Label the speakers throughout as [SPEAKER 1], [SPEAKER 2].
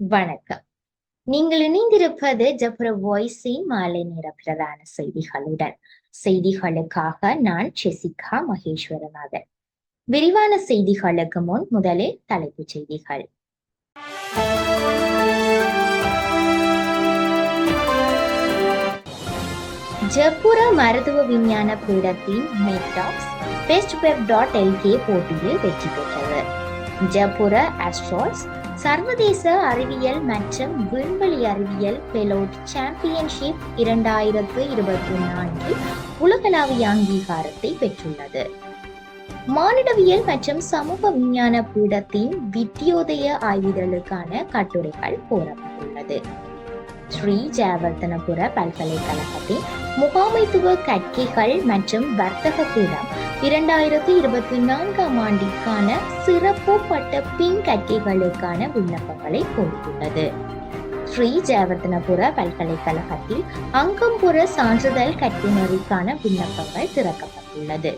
[SPEAKER 1] வணக்கம். நீங்கள் இணைந்திருப்பது ஜப்ர வாய்ஸின் மாலை நேர பிரதான செய்திகளுடன். செய்திகளுக்காக நான் ஜெசிகா மகேஸ்வரநாதன். விரிவான செய்திகளுக்கு முன் முதலில் தலைப்புச் செய்திகள். ஜப்புர மருத்துவ விஞ்ஞான பீடத்தின் மெட்டாக்ஸ் பெஸ்ட் வெப் டாட் எல்கே போட்டியில் வெற்றி பெற்றது. ஜப்புர அஸ்ட்ரால்ஸ் சர்வதேச அறிவியல் மற்றும் விண்வெளி அறிவியல் பெலோட் சாம்பியன்ஷிப் இரண்டாயிரத்து இருபத்தி நான்கில் உலகளாவிய அங்கீகாரத்தை பெற்றுள்ளது. மானிடவியல் மற்றும் சமூக விஞ்ஞான பீடத்தின் வித்தியோதய ஆய்விதழுக்கான கட்டுரைகள் கோரப்பட்டுள்ளது ஸ்ரீ ஜெயவர்தனபுர பல்கலைக்கழகத்தின் முகாமைத்துவ கற்கைகள் மற்றும் வர்த்தக கூடம் இரண்டாயிரத்தி இருபத்தி நான்காம் ஆண்டிற்கான சிறப்பு பட்ட பின் கற்கைகளுக்கான விண்ணப்பங்களை கோரியுள்ளது ஸ்ரீ ஜெயவர்தனபுர பல்கலைக்கழகத்தில் அங்கம்புற சான்றிதழ் கற்பினருக்கான விண்ணப்பங்கள் திறக்கப்பட்டுள்ளது.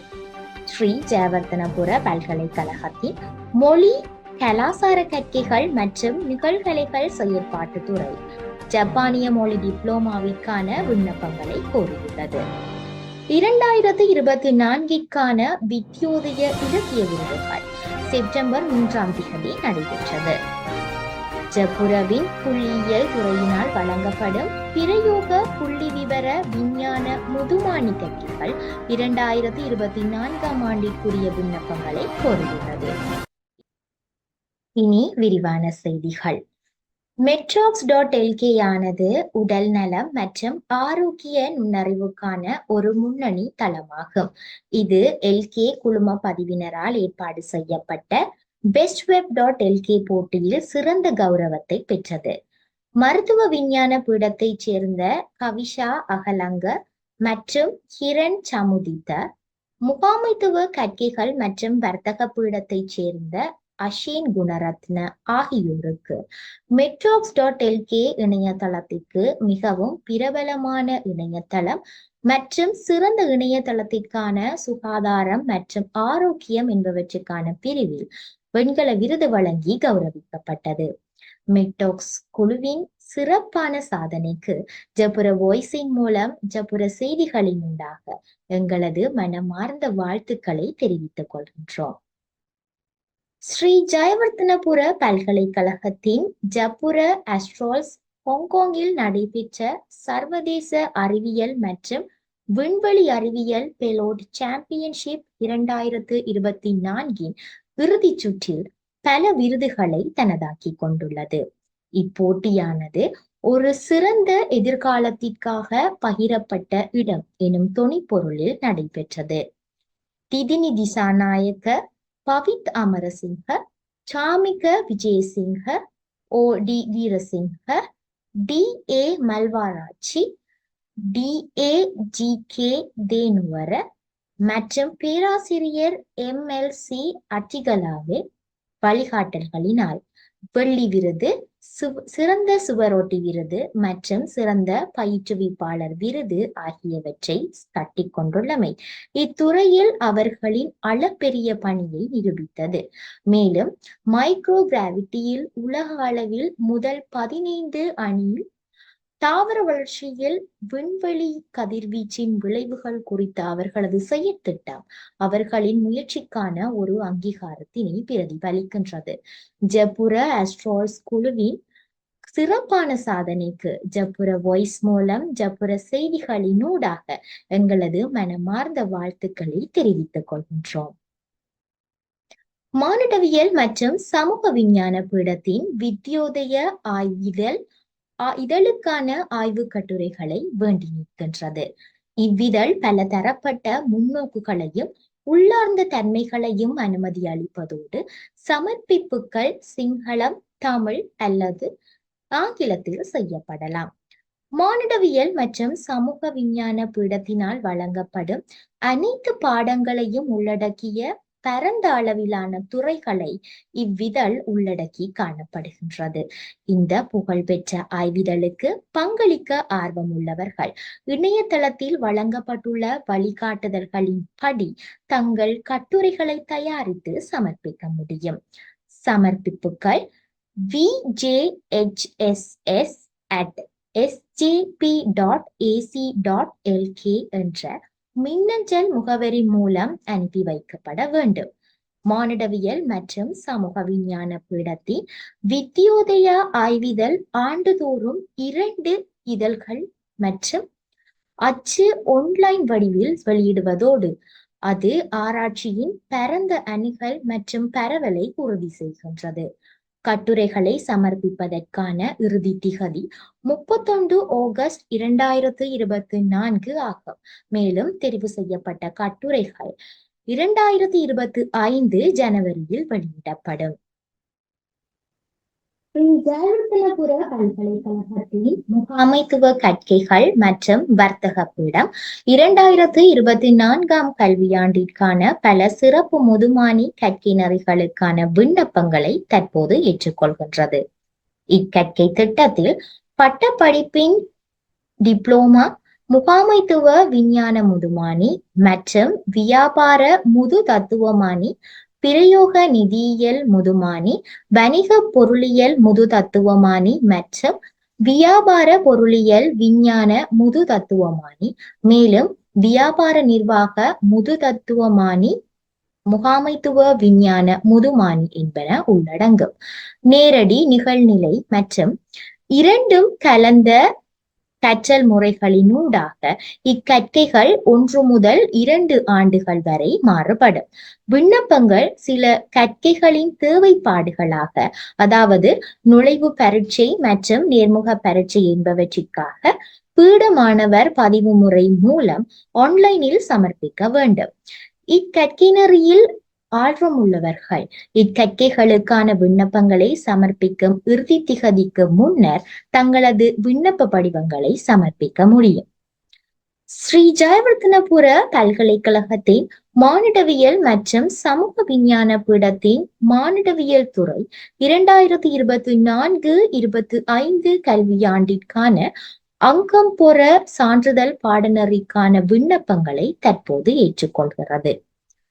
[SPEAKER 1] ஸ்ரீ ஜெயவர்தனபுர பல்கலைக்கழகத்தின் மொழி கலாசார கற்கைகள் மற்றும் நிகழ்கலைகள் செயற்பாட்டுத்துறை ஜப்பானிய மொழி டிப்ளோமாவிற்கான விண்ணப்பங்களை கோரியுள்ளது. இரண்டாயிரத்தி இருபத்தி நான்கிற்கான வித்யோதய இலக்கிய விருதுகள் செப்டம்பர் மூன்றாம் தேதி நடைபெற்றது. ஜபுரவின் புள்ளியியல் துறையினால் வழங்கப்படும் பிரயோக புள்ளி விவர விஞ்ஞான முதுமானி கட்டிகள் இரண்டாயிரத்தி இருபத்தி நான்காம் ஆண்டிற்குரிய விண்ணப்பங்களை கோரியுள்ளது இனி விரிவான செய்திகள். மெட்ராக்ஸ் டாட் எல்கே ஆனது உடல் நலம் மற்றும் ஆரோக்கிய நுண்ணறிவுக்கான ஒரு முன்னணி தளமாகும். இது எல்கே குழும பதிவினரால் ஏற்பாடு செய்யப்பட்ட பெஸ்ட் வெப் டாட் எல்கே போட்டியில் சிறந்த கௌரவத்தை பெற்றது. மருத்துவ விஞ்ஞான பீடத்தைச் சேர்ந்த கவிஷா அகலங்க மற்றும் ஹிரண் சமுதித்த முகாமைத்துவ கற்கைகள் மற்றும் வர்த்தக பீடத்தைச் சேர்ந்த அஷேன் குணரத்ன ஆகியோருக்கு மெட்ராக்ஸ் டாட் எல்கே இணையதளத்திற்கு மிகவும் பிரபலமான இணையதளம் மற்றும் சிறந்த இணையதளத்திற்கான சுகாதாரம் மற்றும் ஆரோக்கியம் என்பவற்றுக்கான பிரிவில் வெண்கல விருது வழங்கி கௌரவிக்கப்பட்டது. மெட்டோக்ஸ் குழுவின் சிறப்பான சாதனைக்கு ஜபுர வாய்ஸின் மூலம் ஜபுர செய்திகளின் உண்டாக எங்களது மனமார்ந்த வாழ்த்துக்களை தெரிவித்துக் கொள்கின்றோம். ஸ்ரீ ஜெயவர்த்தனபுர பல்கலைக்கழகத்தின் ஜப்புர அஸ்ட்ரால்ஸ் ஹாங்காங்கில் நடைபெற்ற சர்வதேச அறிவியல் மற்றும் விண்வெளி அறிவியல் பெலோட் சாம்பியன்ஷிப் இரண்டாயிரத்து இருபத்தி நான்கின் இறுதிச் சுற்றில் பல விருதுகளை தனதாக்கி கொண்டுள்ளது. இப்போட்டியானது ஒரு சிறந்த எதிர்காலத்திற்காக பகிரப்பட்ட இடம் எனும் தொனிப்பொருளில் நடைபெற்றது. Dithini Dissanayake Pavith Amarasinghe Chamika Wijayasinghe O D Weerasinghe D A Malwarachchi D A G K Thenuwara மற்றும் பேராசிரியர் எம் எல் சி அட்டிகலாவே வழிகாட்டல்களினால் வெள்ளி விருது சிறந்த சுவரோட்டி விருது மற்றும் சிறந்த பயிற்றுவிப்பாளர் விருது ஆகியவற்றை தட்டி கொண்டுள்ளமை. இத்துறையில் அவர்களின் அளப்பெரிய பணியை நிரூபித்தது. மேலும் மைக்ரோ கிராவிட்டியில் உலக அளவில் முதல் பதினைந்து அணியில் தாவர வளர்ச்சியில் விண்வெளி கதிர்வீச்சின் விளைவுகள் குறித்த அவர்களது செயற்திட்டம் அவர்களின் முயற்சிக்கான ஒரு அங்கீகாரத்தினை பிரதிபலிக்கின்றது. ஜப்புர அஸ்ட்ரால்ஸ் குழுவின் சிறப்பான சாதனைக்கு ஜப்புர வாய்ஸ் மூலம் ஜப்புர செய்திகளினூடாக எங்களது மனமார்ந்த வாழ்த்துக்களை தெரிவித்துக் கொள்கின்றோம். மானுடவியல் மற்றும் சமூக விஞ்ஞான பீடத்தின் வித்யோதய ஆய்விதழ் இதழுக்கான ஆய்வு கட்டுரைகளை வேண்டி நிற்கின்றது. இவ்விதழ் பல தரப்பட்ட முன்னோக்குகளையும் உள்ளார்ந்த தன்மைகளையும் அனுமதி அளிப்பதோடு சமர்ப்பிப்புகள் சிங்களம் தமிழ் அல்லது ஆங்கிலத்தில் செய்யப்படலாம். மானிடவியல் மற்றும் சமூக விஞ்ஞான பீடத்தினால் வழங்கப்படும் அனைத்து பாடங்களையும் உள்ளடக்கிய பரந்த அளவிலான துறைகளை இவ்விதழ் உள்ளடக்கி காணப்படுகின்றது. இந்த புகழ்பெற்ற ஆய்விதழுக்கு பங்களிக்க ஆர்வம் உள்ளவர்கள் இணையதளத்தில் வழங்கப்பட்டுள்ள வழிகாட்டுதல்களின் படி தங்கள் கட்டுரைகளை தயாரித்து சமர்ப்பிக்க முடியும். சமர்ப்பிப்புகள் VJHSS at SJP dot AC dot LK என்ற மின்னஞ்சல் முகவரி மூலம் அனுப்பி வைக்கப்பட வேண்டும். மானிடவியல் மற்றும் சமூக விஞ்ஞான பீடத்தின் வித்யோதயா ஆய்விதழ் ஆண்டுதோறும் இரண்டு இதழ்கள் மற்றும் அச்சு ஒன்லைன் வடிவில் வெளியிடுவதோடு அது ஆராய்ச்சியின் பரந்த அணுகல் மற்றும் பரவலை உறுதி செய்கின்றது. கட்டுரைகளை சமர்ப்பிப்பதற்கான இறுதி திகதி முப்பத்தொன்று ஆகஸ்ட் இரண்டாயிரத்து இருபத்தி நான்கு ஆகும். மேலும் தெரிவு செய்யப்பட்ட கட்டுரைகள் இரண்டாயிரத்தி இருபத்தி ஐந்து ஜனவரியில் வெளியிடப்படும். ஜெயலலிதபுர பல்கலைக்கழகத்தில் முகாமைத்துவ கற்கைகள் மற்றும் வர்த்தக பீடம் இரண்டாயிரத்து இருபத்தி நான்காம் கல்வியாண்டிற்கான பல சிறப்பு முதுமானி கற்கை நெறிகளுக்கான விண்ணப்பங்களை தற்போது ஏற்றுக்கொள்கின்றது. இக்கற்கை திட்டத்தில் பட்டப்படிப்பின் டிப்ளோமா முகாமைத்துவ விஞ்ஞான முதுமானி மற்றும் வியாபார முது தத்துவமானி பிரயோக நிதியியல் முதுமானி வணிக பொருளியல் முது தத்துவமானி மற்றும் வியாபார பொருளியல் விஞ்ஞான முது தத்துவமானி மேலும் வியாபார நிர்வாக முது தத்துவமானி முகாமைத்துவ விஞ்ஞான முதுமானி என்பன உள்ளடங்கும். நேரடி நிகழ்நிலை மற்றும் இரண்டும் கலந்த கற்றல் முறைகளினூடாக இக்கற்கைகள் ஒன்று முதல் இரண்டு ஆண்டுகள் வரை மாறுபடும். விண்ணப்பங்கள் சில கற்கைகளின் தேவைப்பாடுகளாக அதாவது நுழைவு பரீட்சை மற்றும் நேர்முக பரீட்சை என்பவற்றிற்காக பீடமானவர் பதிவு முறை மூலம் ஆன்லைனில் சமர்ப்பிக்க வேண்டும். இக்கற்கினரியில் ஆர்வம் உள்ளவர்கள். இக்கற்கைகளுக்கான விண்ணப்பங்களை சமர்ப்பிக்கும் இறுதி திகதிக்கு முன்னர் தங்களது விண்ணப்ப படிவங்களை சமர்ப்பிக்க முடியும். ஸ்ரீ ஜெயவர்தனபுர பல்கலைக்கழகத்தின் மானிடவியல் மற்றும் சமூக விஞ்ஞான பீடத்தின் மானிடவியல் துறை இரண்டாயிரத்தி இருபத்தி நான்கு இருபத்தி ஐந்து கல்வியாண்டிற்கான அங்கம் பொற சான்றிதழ் பாடநெறிக்கான விண்ணப்பங்களை தற்போது ஏற்றுக்கொள்கிறது.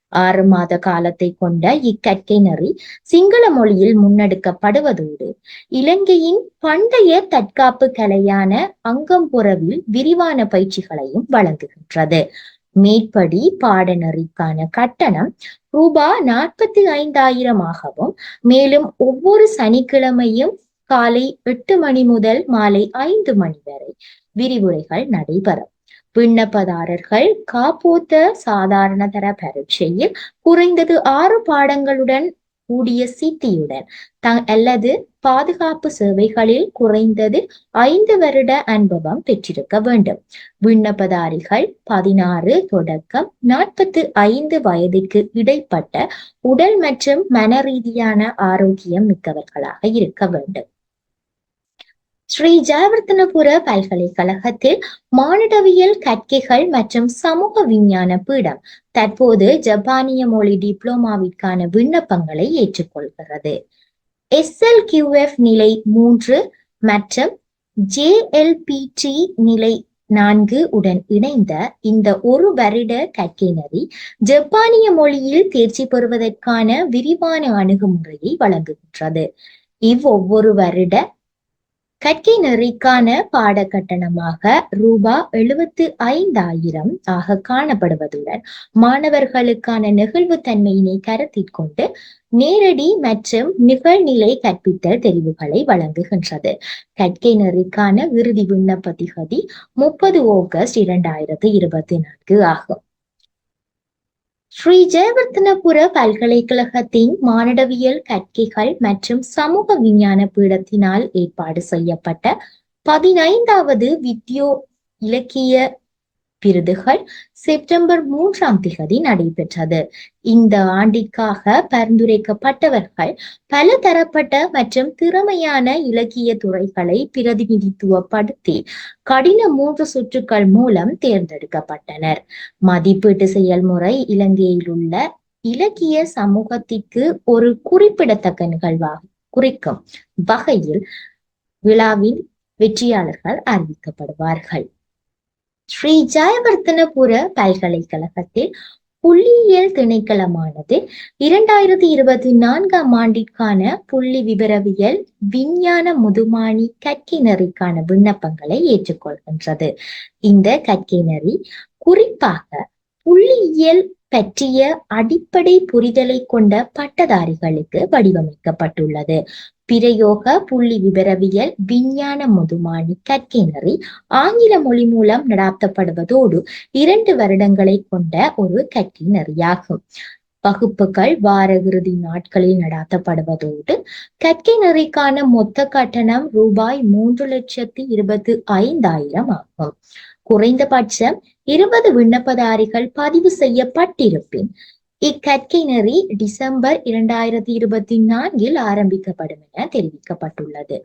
[SPEAKER 1] ஆறு மாத காலத்தை கொண்ட இக்கற்கை நெறி சிங்கள மொழியில் முன்னெடுக்கப்படுவதோடு இலங்கையின் பண்டைய தற்காப்பு கலையான அங்கம்புறவில் விரிவான பயிற்சிகளையும் வழங்குகின்றது. மேற்படி பாடநெறிக்கான கட்டணம் ரூபா நாற்பத்தி ஐந்தாயிரமாகவும் மேலும் ஒவ்வொரு சனிக்கிழமையும் காலை எட்டு மணி முதல் மாலை ஐந்து மணி வரை விரிவுரைகள் நடைபெறும். விண்ணப்பதாரர்கள் காப்போத்த சாதாரண தர பரீட்சையில் குறைந்தது ஆறு பாடங்களுடன் கூடிய சித்தியுடன் த அல்லது பாதுகாப்பு சேவைகளில் குறைந்தது ஐந்து வருட அனுபவம் பெற்றிருக்க வேண்டும். விண்ணப்பதாரிகள் பதினாறு தொடக்கம் நாற்பத்தி ஐந்து வயதிற்கு இடைப்பட்ட உடல் மற்றும் மன ரீதியான ஆரோக்கியம் மிக்கவர்களாக இருக்க வேண்டும். ஸ்ரீ ஜெயவர்த்தனபுர பல்கலைக்கழகத்தில் மானிடவியல் கற்கைகள் மற்றும் சமூக விஞ்ஞான பீடம் தற்போது ஜப்பானிய மொழி டிப்ளோமாவிற்கான விண்ணப்பங்களை ஏற்றுக்கொள்கிறது. எஸ்எல் கியூஎஃப் நிலை மூன்று மற்றும் ஜேஎல்பிடி நிலை நான்கு உடன் இணைந்த இந்த ஒரு வருட கற்கை நெறி ஜப்பானிய மொழியில் தேர்ச்சி பெறுவதற்கான விரிவான அணுகுமுறையை வழங்குகின்றது. இவ் ஒவ்வொரு வருட கற்கை நெறிக்கான பாடக்கட்டணமாக ரூபா எழுபத்து ஐந்தாயிரம் ஆக காணப்படுவதுடன் மாணவர்களுக்கான நெகிழ்வு தன்மையினை கருத்தில் கொண்டு நேரடி மற்றும் நிகழ்நிலை கற்பித்தல் தெரிவுகளை வழங்குகின்றது. கற்கை நெறிக்கான இறுதி விண்ணப்ப திகதி முப்பது ஆகஸ்ட் இரண்டாயிரத்தி இருபத்தி நான்கு ஆகும். ஸ்ரீ ஜெயவர்த்தனபுர பல்கலைக்கழகத்தின் மானடவியல் கற்கைகள் மற்றும் சமூக விஞ்ஞான பீடத்தினால் ஏற்பாடு செய்யப்பட்ட பதினைந்தாவது வித்யோ இலக்கிய விருதுகள் செப்டம்பர் மூன்றாம் திகதி நடைபெற்றது. இந்த ஆண்டிற்காக பரிந்துரைக்கப்பட்டவர்கள் பல தரப்பட்ட மற்றும் திறமையான இலக்கிய துறைகளை பிரதிநிதித்துவப்படுத்தி கடின மூன்று சுற்றுக்கள் மூலம் தேர்ந்தெடுக்கப்பட்டனர். மதிப்பீட்டு செயல்முறை இலங்கையில் உள்ள இலக்கிய சமூகத்திற்கு ஒரு குறிப்பிடத்தக்க நிகழ்வாக குறிக்கும் வகையில் விழாவின் வெற்றியாளர்கள் அறிவிக்கப்படுவார்கள். ஸ்ரீ ஜெயவர்த்தனபுர பல்கலைக்கழகத்தில் புள்ளியியல் திணைக்களமானது இரண்டாயிரத்தி இருபத்தி நான்காம் ஆண்டிற்கான புள்ளி விவரவியல் விஞ்ஞான முதுமானி கற்கை நெறிக்கான விண்ணப்பங்களை ஏற்றுக்கொள்கின்றது. இந்த கற்கை நெறி குறிப்பாக புள்ளியியல் பற்றிய அடிப்படை புரிதலை கொண்ட பட்டதாரிகளுக்கு வடிவமைக்கப்பட்டுள்ளது. பிரயோக புள்ளி விவரவியல் விஞ்ஞான முதுமானி கற்கிணறி ஆங்கில மொழி மூலம் நடாத்தப்படுவதோடு இரண்டு வருடங்களை கொண்ட ஒரு கற்கிணறியாகும் வகுப்புகள் வார இறுதி நாட்களில் நடாத்தப்படுவதோடு கற்கை நிறைக்கான மொத்த கட்டணம் ரூபாய் மூன்று லட்சத்தி இருபத்தி ஐந்தாயிரம் ஆகும். குறைந்தபட்சம் இருபது விண்ணப்பதாரிகள் பதிவு செய்யப்பட்டிருப்பின் இக்கற்கை நெறி டிசம்பர் இரண்டாயிரத்தி இருபத்தி நான்கில் ஆரம்பிக்கப்படும் என தெரிவிக்கப்பட்டுள்ளது.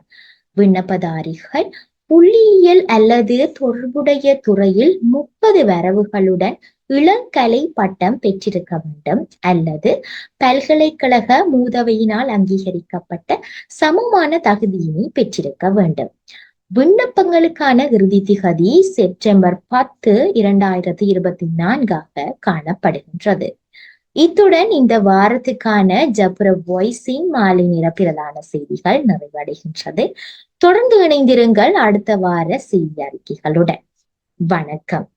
[SPEAKER 1] விண்ணப்பதாரிகள் புள்ளியியல் அல்லது தொடர்புடைய துறையில் முப்பது வரவுகளுடன் இளங்கலை பட்டம் பெற்றிருக்க வேண்டும் அல்லது பல்கலைக்கழக மூதவையினால் அங்கீகரிக்கப்பட்ட சமமான தகுதியினை பெற்றிருக்க வேண்டும். விண்ணப்பங்களுக்கான இறுதி திகதி செப்டம்பர் பத்து இரண்டாயிரத்தி இருபத்தி நான்காக காணப்படுகின்றது. இத்துடன் இந்த வாரத்துக்கான ஜப்ர வாய்ஸின் மாலை நிற பிரதான செய்திகள் நிறைவடைகின்றது. தொடர்ந்து இணைந்திருங்கள் அடுத்த வார செய்தி அறிக்கைகளுடன். வணக்கம்.